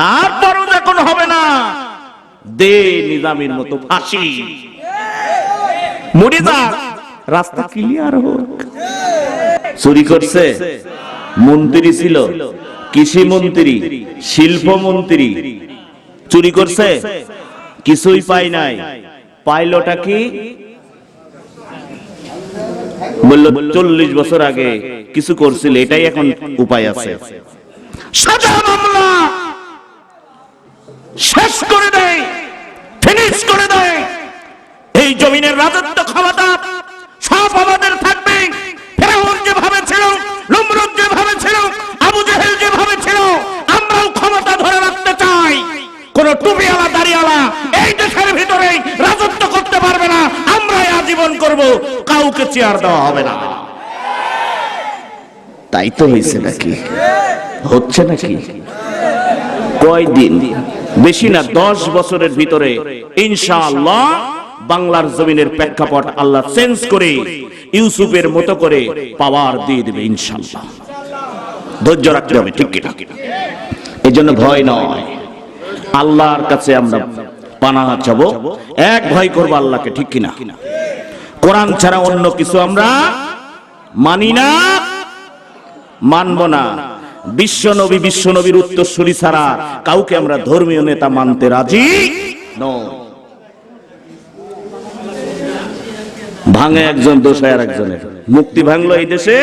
তারপরও যখন হবে না, দে নিজামের মতো ফাঁসি। মরে যা, রাস্তা ক্লিয়ার হোক। চুরি করছে, মন্ত্রী ছিল, কৃষি মন্ত্রী, শিল্প মন্ত্রী। চুরি করছে, কিছুই পাই নাই। পাইলটা কি? বলল, চল্লিশ বছর আগে কিছু করছিল, এটাই এখন উপায় আছে। সাজা মামলা। শেষ করে দেয় ফিনিশ করে দেয়। এই জমিনের রাজত্ব ক্ষমতা সব আমাদের থাকবে। ফেরাউন যেভাবে ছিল, নমরুদ যেভাবে ছিল, আবু জেহেল যেভাবে ছিল, আমরাও ক্ষমতা ধরে রাখতে চাই। কোন টুপিওয়ালা, দাড়িওয়ালা এই দেশের ভিতরে রাজত্ব করতে পারবে না। আমরাই আজীবন করব, কাউকে চেয়ার দেওয়া হবে না। তাই তো হয়েছে নাকি? হচ্ছে নাকি? কয়দিন? বেশি না দশ বছরের ভিতরে ইনশাআল্লাহ বাংলার জমিনের প্রেক্ষাপট আল্লাহ চেঞ্জ করে ইউসুফের মতো করে পাওয়ার দিয়ে দেবে ইনশাআল্লাহ। ধৈর্য রাখতে হবে ঠিক কিনা? এই জন্য ভয় নয়। আল্লাহর কাছে আমরা পানা চাব। এক ভয় করব আল্লাহকে ঠিক কিনা? কোরআন ছাড়া অন্য কিছু আমরা মানি না মানব না। বিশ্ব নবী, বিশ্ব নবীর উত্তরসূরি ছাড়া কাউকে আমরা ধর্মীয় নেতা মানতে রাজি। ভাঙে একজন দোষায় আর একজনের মুক্তি ভাঙলো এই দেশে,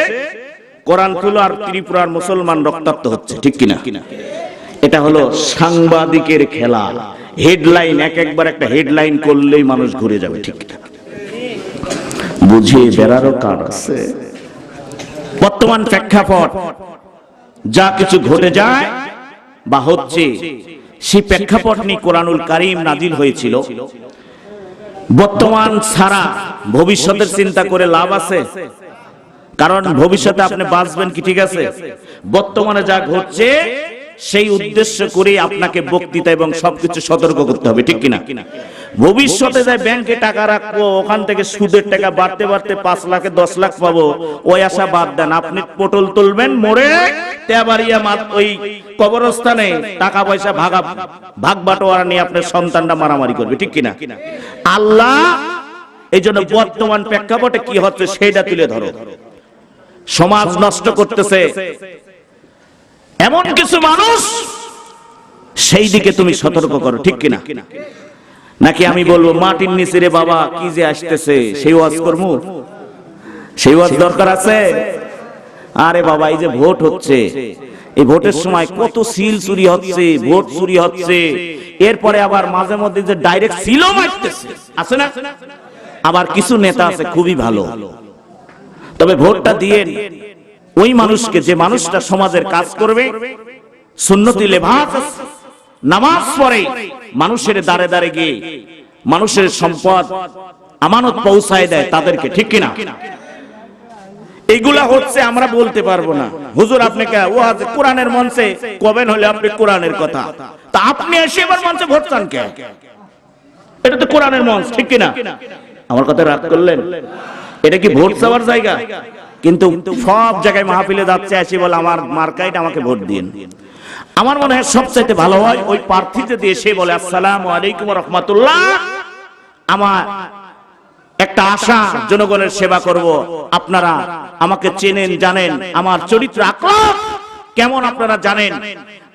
কোরআন খুলো আর ত্রিপুরার মুসলমান রক্তাক্ত হচ্ছে, ঠিক কিনা? এটা হলো সাংবাদিকের খেলা। হেডলাইন, এক একবার একটা হেডলাইন করলেই মানুষ ঘুরে যাবে, ঠিক কিনা? বুঝিয়ে বেড়ারও কার আছে। বর্তমান প্রেক্ষাপট যা কিছু ঘটে যায় বা হচ্ছে, সেই প্রেক্ষাপট নিয়ে কোরআনুল কারিম নাজিল হয়েছিল। বর্তমান ছাড়া ভবিষ্যতের চিন্তা করে লাভ আছে। কারণ ভবিষ্যতে আপনি বাঁচবেন কি ঠিক আছে? বর্তমানে যা ঘটছে সেই উদ্দেশ্য করে আপনাকে বক্তৃতা এবং সবকিছু সতর্ক করতে হবে ঠিক কিনা? ভবিষ্যতে যাই ব্যাংকে টাকা রাখব ওখান থেকে সুদের টাকা বাড়তে বাড়তে পাঁচ লাখে দশ লাখ পাবো। ওই আশা বাদ দেন আপনি পটল তুলবেন মোড়ে তেবারিয়া ওই কবরস্থানে টাকা পয়সা ভাগা ভাগ বাটোয়ারা নিয়ে আপনার সন্তানটা মারামারি করবে ঠিক কিনা? আল্লাহ এই জন্য বর্তমান প্রেক্ষাপটে কি হচ্ছে সেইটা তুলে ধরো। সমাজ নষ্ট করতেছে। এমন কিছু মানুষ সেই দিকে তুমি সতর্ক করো ঠিক কিনা? নাকি আমি বলব মাটির নিচে রে বাবা কি যে আসতেছে সেই ওয়াজ করব? সেই ওয়াজ দরকার আছে? আরে বাবা এই যে ভোট হচ্ছে এই ভোটের সময় কত সিল চুরি হচ্ছে ভোট চুরি হচ্ছে এরপরে আবার মাঝে মধ্যে যে ডাইরেক্ট সিলও মারতেছে আছে না? আবার কিছু নেতা আছে খুবই ভালো। তবে ভোটটা দিয়ে ওই মানুষকে যে মানুষটা সমাজের কাজ করবে, সুন্নতি লেভাস নামাজ পড়ে, মানুষের দাঁড়ে দাঁড়ে গিয়ে মানুষের সম্পদ আমানত পৌঁছায় দেয় তাদেরকে, ঠিক কিনা? এগুলা হচ্ছে আমরা বলতে পারব না। হুজুর আপনাকে আছে কোরআনের মঞ্চে কবেন হলে আপনি কোরআনের কথা? তা আপনি এসে এবার মঞ্চে ভোট চান কে? এটা তো কোরআনের মঞ্চ, ঠিক কিনা? আমার কথা রাগ করলেন? এটা কি ভোট চাওয়ার জায়গা? কিন্তু সব জায়গায় মাহফিলে যাচ্ছে আসি বলে, আমার মার্কাইট আমাকে ভোট দিন। আমার মনে হয় সবচাইতে ভালো হয় ওই প্রার্থী যদি এসে বলে, আসসালাম আলাইকুম রহমতুল্লাহ। আমার একটা আশা, জনগণের সেবা করব। আপনারা আমাকে চেনেন, জানেন, আমার চরিত্র আক্রম। কেমন আপনারা জানেন?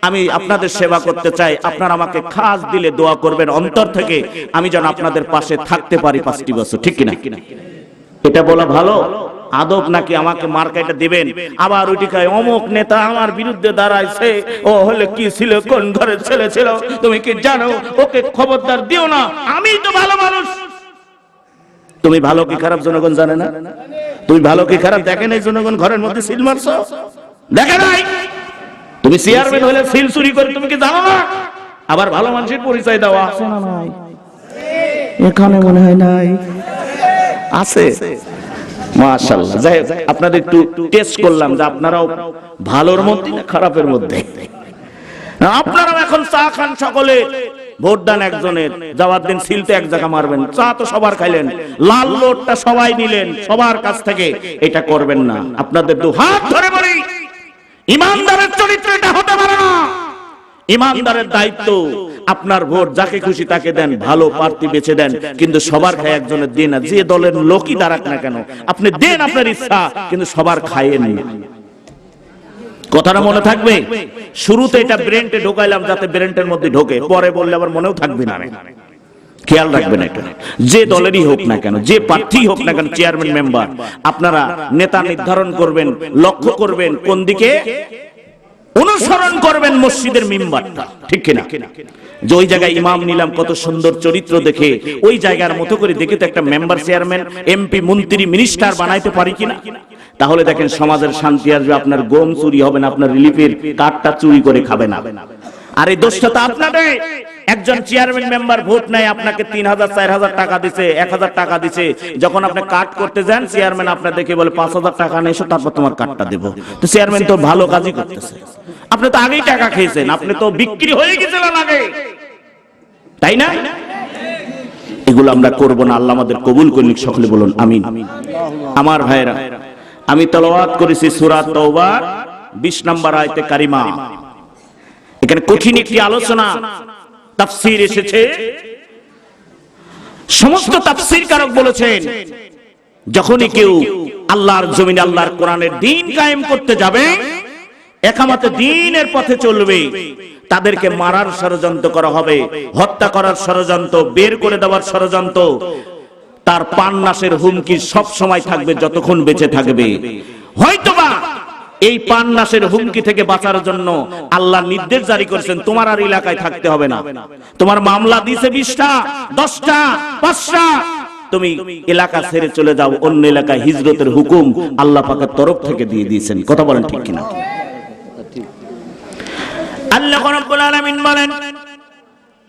আমি আপনাদের সেবা করতে চাই। আপনারা আমাকে খাস দিলে দোয়া করবেন অন্তর থেকে। আমি যেন আপনাদের পাশে থাকতে পারি পাঁচটি বছর। ঠিক কিনা? এটা বলা ভালো? আদব নাকি আমাকে মার্কাইটা দিবেন? আবার ওইটি কয় অমুক নেতা আমার বিরুদ্ধে দাঁড়াইছে। ও হলে কি ছিল? কোন ঘরের ছেলে ছিল? তুমি কি জানো? ওকে খবরদার দিও না। আমি তো ভালো মানুষ। তুমি ভালো কি খারাপ জনগণ জানে না? তুমি ভালো কি খারাপ দেখে নাই জনগণ ঘরের মধ্যে সিল মারছো? দেখে নাই? তুমি চেয়ারম্যান হলে সিল চুরি করে তুমি কি জানো না? আবার ভালো মানুষের পরিচয় দেওয়া আছে না নাই? এখানে মনে হয় নাই। আছে। মাশাআল্লাহ। আপনাদের একটু টেস্ট করলাম যে আপনারাও ভালোর মধ্যে না খারাপের মধ্যে? আপনারাও এখন চা খান সকলে। ভোট দান একজনের যাওয়ার দিন সিলতে এক জায়গা মারবেন। চা তো সবার খাইলেন। লাল লোটটা সবাই নিলেন, সবার কাছ থেকে। এটা করবেন না। আপনাদের দু হাত ধরে বলি, ইমানদারের চরিত্র এটা হতে পারে না। ইমানদারের দায়িত্ব আপনার ভোট যাকে খুশি তাকে দেন, ভালো প্রার্থী বেছে দেন, কিন্তু সবার খায় একজনের দিন না যে দলের লোকই দাঁড়াক না কেন, আপনি দেন আপনার ইচ্ছা, কিন্তু সবার খায়েন না। কথাটা মনে থাকবে? শুরুতে এটা ব্রেনটে ঢোকাইলাম যাতে ব্রেনটের মধ্যে ঢোকে, পরে বললে আবার মনেও থাকবে না। খেয়াল রাখবেন এটা। যে দলেরই হোক না কেন, যে প্রার্থী হোক না কেন চেয়ারম্যান মেম্বার আপনারা নেতা নির্ধারণ করবেন, লক্ষ্য করবেন কোন দিকে? অনুসরণ করবেন মসজিদের মিম্বারটা। ঠিক কিনা? যে ওই জায়গায় ইমাম নিলাম কত সুন্দর চরিত্র দেখে, ওই জায়গার মতো করে দেখে তো একটা মেম্বার চেয়ারম্যান, এমপি, মন্ত্রী, মিনিস্টার বানাইতে পারি কিনা? তাহলে দেখেন সমাজের শান্তি আসবে, আপনার গম চুরি হবে না, আপনার রিলিফের কার্ডটা চুরি করে খাবে না। আর এই দোষটা তো একজন চেয়ারম্যান মেম্বার ভোট নেয়, আপনাকে তিন হাজার, চার হাজার টাকা দিছে, এক হাজার টাকা দিছে। যখন আপনি কাট করতে যান, চেয়ারম্যান আপনার দেখে বলে, পাঁচ হাজার টাকা এসো, তারপর তোমার কার্ডটা দেবো। তো চেয়ারম্যান তো ভালো কাজই করতেছে। আপনি তো আগেই টাকা খেয়েছেন, আপনি তো বিক্রি হয়ে গেছিলেন আগে। তাই না? এগুলো আমরা করব না, আল্লাহ আমাদের কবুল করুন সকলে বলুন, আমিন। আমার ভাইরা আমি তলওয়াত করেছি সূরা তওবা 20 নম্বর আয়াতে কারিমা। এখানে কঠিন একটি আলোচনা, তাফসীর এসেছে। সমস্ত তাফসীর কারক বলেছেন, যখনই কেউ আল্লাহর জমিনে, আল্লাহর কোরআনের দিন কায়েম করতে যাবে একামাতে দিনের পথে চলবে। তাদেরকে মারার ষড়যন্ত্র করা হবে হত্যা করার ষড়যন্ত্র বের করে দেওয়ার ষড়যন্ত্র। তার পান নাশের হুমকি সব সময় থাকবে যতক্ষণ বেঁচে থাকবে। হয়তোবা এই পান নাশের হুমকি থেকে বাঁচার জন্য আল্লাহ নির্দেশ জারি করেছেন তোমার আর এলাকায় থাকতে হবে না। তোমার মামলা দিছে বিশটা দশটা পাঁচটা। তুমি এলাকা ছেড়ে চলে যাও অন্য এলাকায় হিজরতের হুকুম আল্লাহ পাকের তরফ থেকে দিয়ে দিয়েছেন। কথা বলেন ঠিক কিনা? আল্লাহ রাব্বুল আলামিন বলেন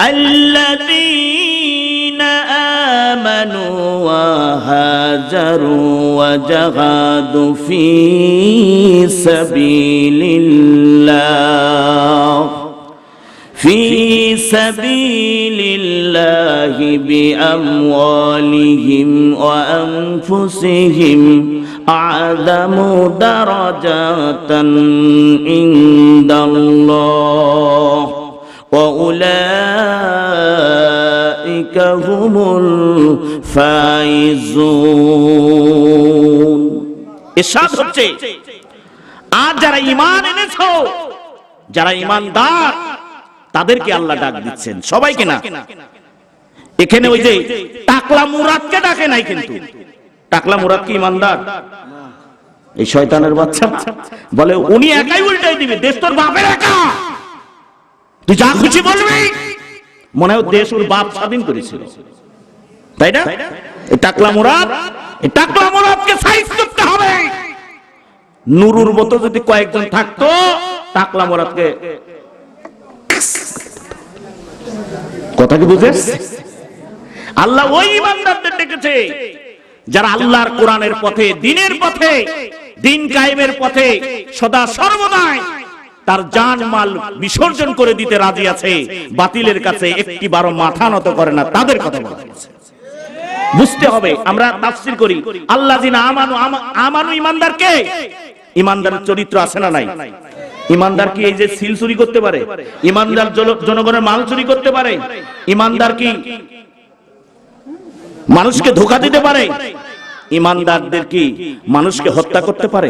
الذين آمنوا وهاجروا وجهادوا في سبيل الله في سبيل الله بأموالهم وأنفسهم أعظم درجة عند الله وأولئك هم الفائزون ইরশাদ হচ্ছে আর যারা ঈমান এনেছো যারা ঈমানদার তাদেরকে আল্লাহ ডাক দিচ্ছেন। সবাইকে না। এখানে ওই যে টাকলা মুরাদকে ডাকে নাই কিন্তু? টাকলা মুরাদ কি ঈমানদার এই শয়তানের বাচ্চা। বলে উনি একাই উল্টাই দিবে দেশ তোর বাপের একা। তুই যা খুশি বলবি। মনে হয় দেশ ওর বাপ স্বাধীন করেছিল। তাই না? এই টাকলা মুরাদ। এই টাকলা মুরাদকে সাইজ করতে হবে। নুরুর মতো যদি কয়েকজন থাকতো টাকলা মুরাদকে কথা কি বুঝেছ আল্লাহ ওই ইমানদারদের ডেকেছে, যারা আল্লাহর কোরআনের পথে, দিনের পথে, দিন কায়েমের পথে সদা সর্বদাই তার জান মাল বিসর্জন করে দিতে রাজি আছে, বাতিলের কাছে একটি বারো মাথা নত করে না, তাদের কথা বলা হয়েছে। বুঝতে হবে, আমরা তাফসির করি, আল্লাহ আমানু, আমা- আমানু ইমানদার কে ইমানদারের চরিত্র আছে না নাই? ইমানদার কি এই যে সিল চুরি করতে পারে? ইমানদার জনগণের মাল চুরি করতে পারে? ইমানদার কি মানুষকে ধোকা দিতে পারে? ইমানদারদের কি মানুষকে হত্যা করতে পারে?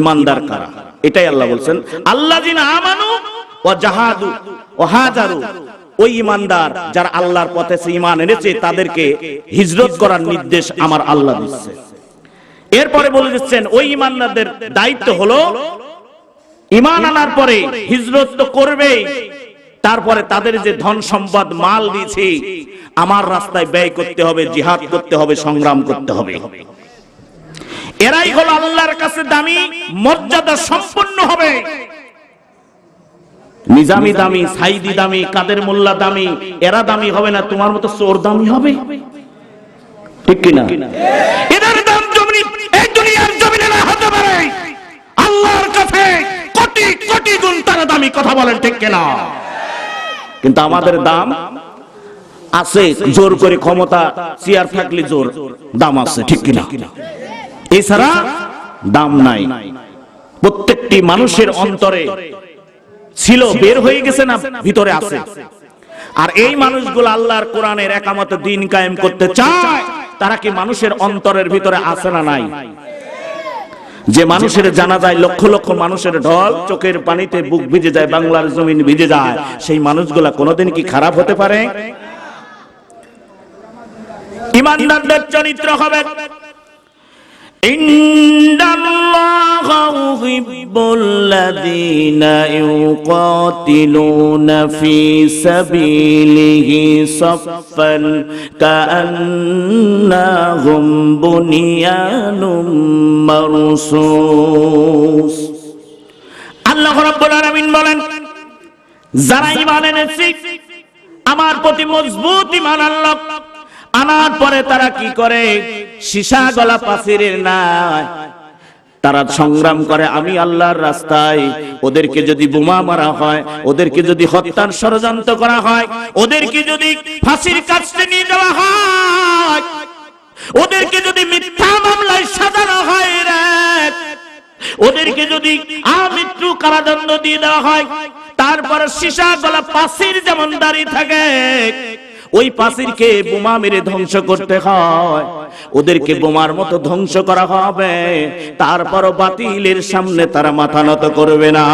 ইমানদার কারা? এটাই আল্লাহ বলছেন। আল্লাহ আমানু ও জাহাদু ও হাজারু। ওই ইমানদার যারা আল্লাহর পথে সে ইমান এনেছে, তাদেরকে হিজরত করার নির্দেশ আমার আল্লাহ দিচ্ছে। এরপরে বলে দিচ্ছেন, ওই ইমানদারদের দায়িত্ব হলো ইমান আনার পরে হিজরত তো করবেই। তারপরে তাদের যে ধন সম্পদ, মাল দিয়েছি, আমার রাস্তায় ব্যয় করতে হবে, জিহাদ করতে হবে, সংগ্রাম করতে হবে। এরাই হলো আল্লাহর কাছে দামি, মর্যাদা সম্পন্ন হবে। নিজামি দামি, সাইদি দামি, কাদের মোল্লা দামি, এরা দামি হবে না, তোমার মতো চোর দামি হবে। ঠিক কিনা? এদের দাম জমি এই দুনিয়ার জমিনে না হতে পারে। আল্লাহর কাছে কোটি কোটি গুণ তারা দামি কথা বলেন ঠিক কিনা? কিন্তু আমাদের দাম আছে, জোর করে ক্ষমতা, চেয়ার থাকলে জোর, দাম আছে, ঠিক কিনা? এছাড়া দাম নাই। প্রত্যেকটি মানুষের অন্তরে ছিল, বের হয়ে গেছে না, ভিতরে আছে। আর এই মানুষগুলো আল্লাহর কোরআনের একামত দিন কায়েম করতে চায়, তারা কি মানুষের অন্তরের ভিতরে আছে না নাই? যে মানুষের জানা যায় লক্ষ লক্ষ মানুষের ঢল চোখের পানিতে বুক ভিজে যায়, বাংলার জমিন ভিজে যায়, সেই মানুষগুলা কোনোদিন কি খারাপ হতে পারে? ইমানদারদের চরিত্র হবে إن الله يحب الذين يقاتلون في سبيله صفا كأنهم بنيان مرصوص আল্লাহ রাব্বুল আলামিন বলেন যারা ঈমান এনেছে আমার প্রতি মজবুত ঈমান আনলো আনার পরে তারা কি করে? সীসা গলা পাথরের নাই তারা সংগ্রাম করে, আমি আল্লাহর রাস্তায়। ওদেরকে যদি বোমা মারা হয়, ওদেরকে যদি হত্যার ষড়যন্ত্র করা হয়, ওদেরকে যদি ফাঁসির কাছে নিয়ে যাওয়া হয়, ওদেরকে যদি মিথ্যা মামলায় সাজানো হয় রে, ওদেরকে যদি আমৃত্যু কারাদণ্ড দিয়ে দেওয়া হয়, তারপর সীসা গলা পাশির যেমন দাঁড়িয়ে থাকে ওই পাশিরকে বোমা মেরে ধ্বংস করতে হয়? ওদেরকে বোমার মতো ধ্বংস করা হবে, তারপরও বাতিলের সামনে তারা মাথা নত করবে না।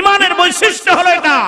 ইমানের বৈশিষ্ট্য হলো এটা।